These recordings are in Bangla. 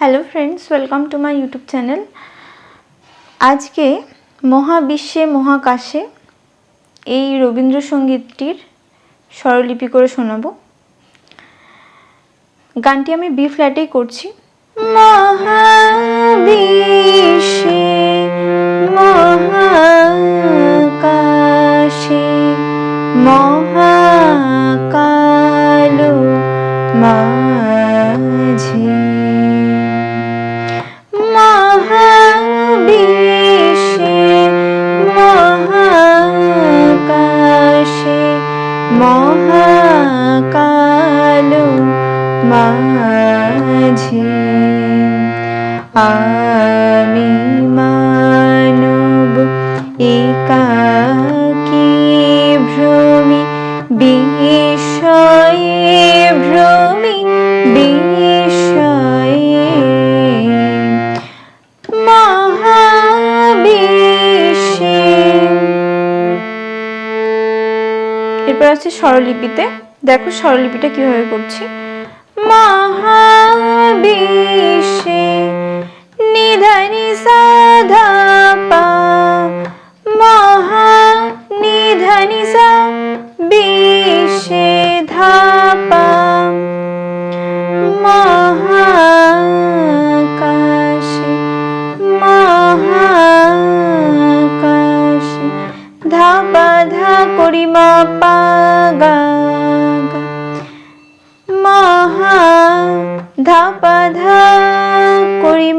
Hello friends welcome to my YouTube channel আজকে মহাবিশ্বে মহাকাশে এই রবীন্দ্রসঙ্গীতটির স্বরলিপি করে শোনাবো। গানটি আমি বি ফ্ল্যাটেই করছি। মহাবিশ্বে আমি মানব একাকী ভ্রমি বিষয়ে ভ্রমি বিষয়ে মহাবিশ্বে। এরপর আছে স্বরলিপিতে। দেখো স্বরলিপিটা কীভাবে করছি। মহাবিশ্বে নিধানি সাধা পা মহা নিধানি সা বিশ্বে ধাপা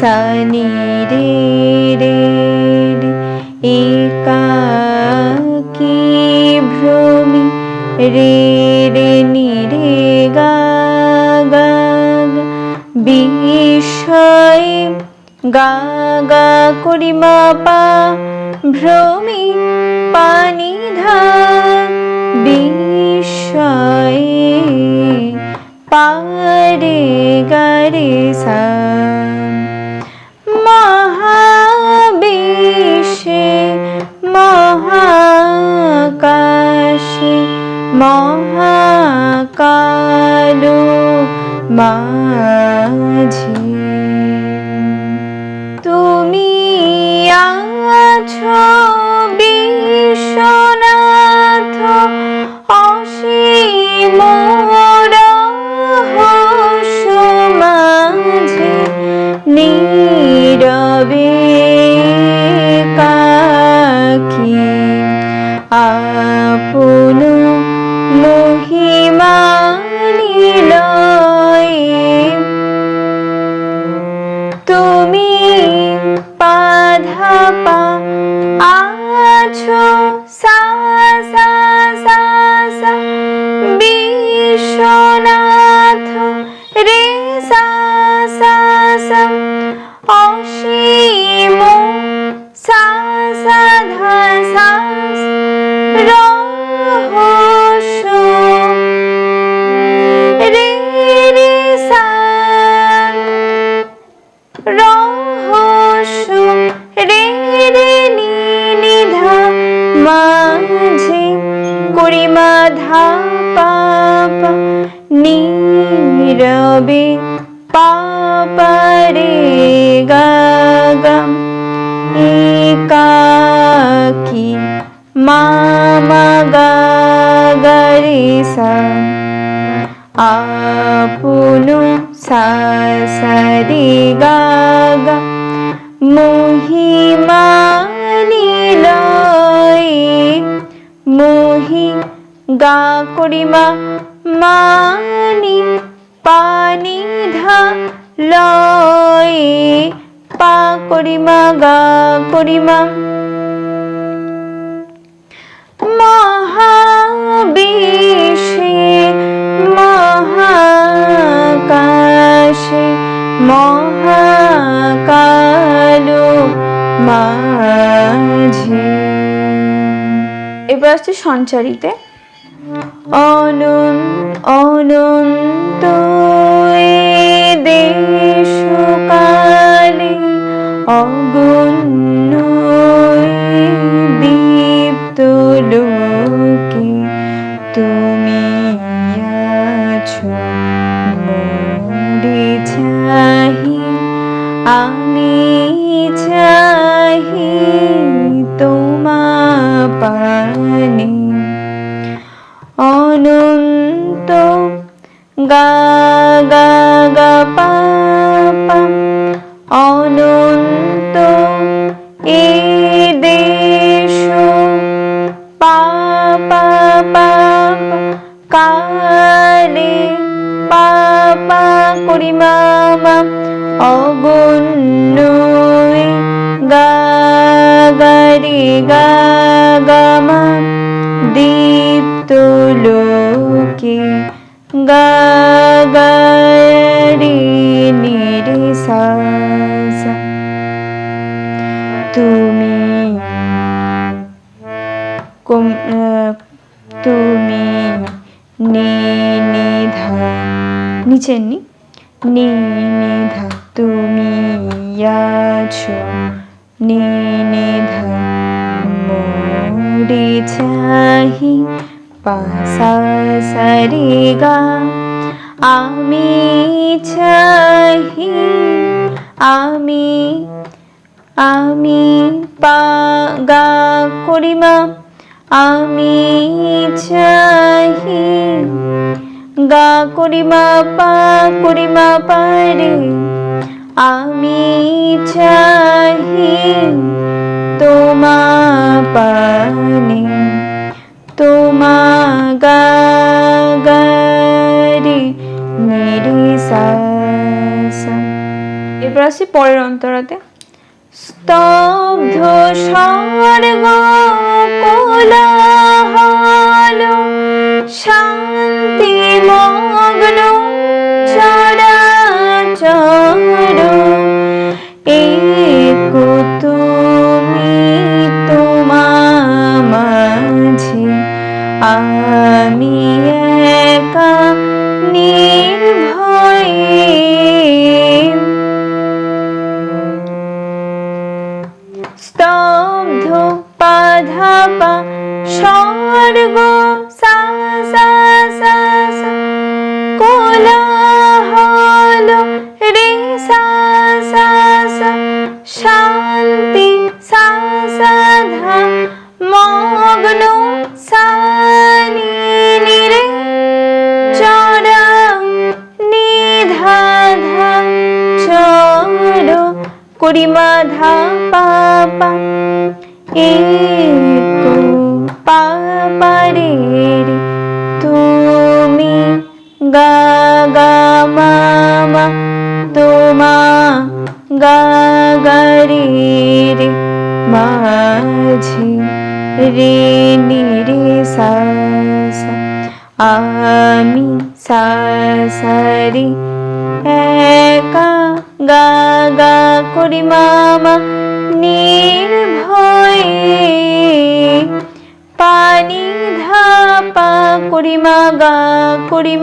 সানি রে রে একাকি ভ্রমি রে রে নি রে, গা। বিষয়ে গা গা করিমা পা, ভ্রমি পানি ধা, বিষয়ে পারে গারে সা মাঝে। তুমি আছো রহস্য রে রে নিধা মাঝে করিমা ধা পাপা নীরবে পাপা রে গা। গা করিমা মানি পানি ধা লয়ে। পা করিমা, গা করিমা। মহাবিষে মহাকাশে, মহাকালো মাঝে। এবার আসছে সঞ্চারিতে। অনন অনন্ত এ রে গা গা মা দীপ্ত লোকে গা রে নি রে সা। তুমি তুমি নি, নিধা নিচের নি? নি, নিধা, তুমি আছো। নি নিধা চাহি পাসা সারে গা আমি চাহি আমি আমি পা গা করিমা আমি চাহি গা করিমা, পা করিমা পারে আমি চাহি তোমা পানি, তোমা গা গারি নিরি। এরপর আসি পরের অন্তরাতে স্তব্ধ স্বর্গ কোলাহল, শান্তি মগ্ন পাধাপা স্বর্গ মাঝে রে নি রে সা আমি সা একা গা গা করি মামা নির্ভয়ে। পানি ধাপা করি মা গা করি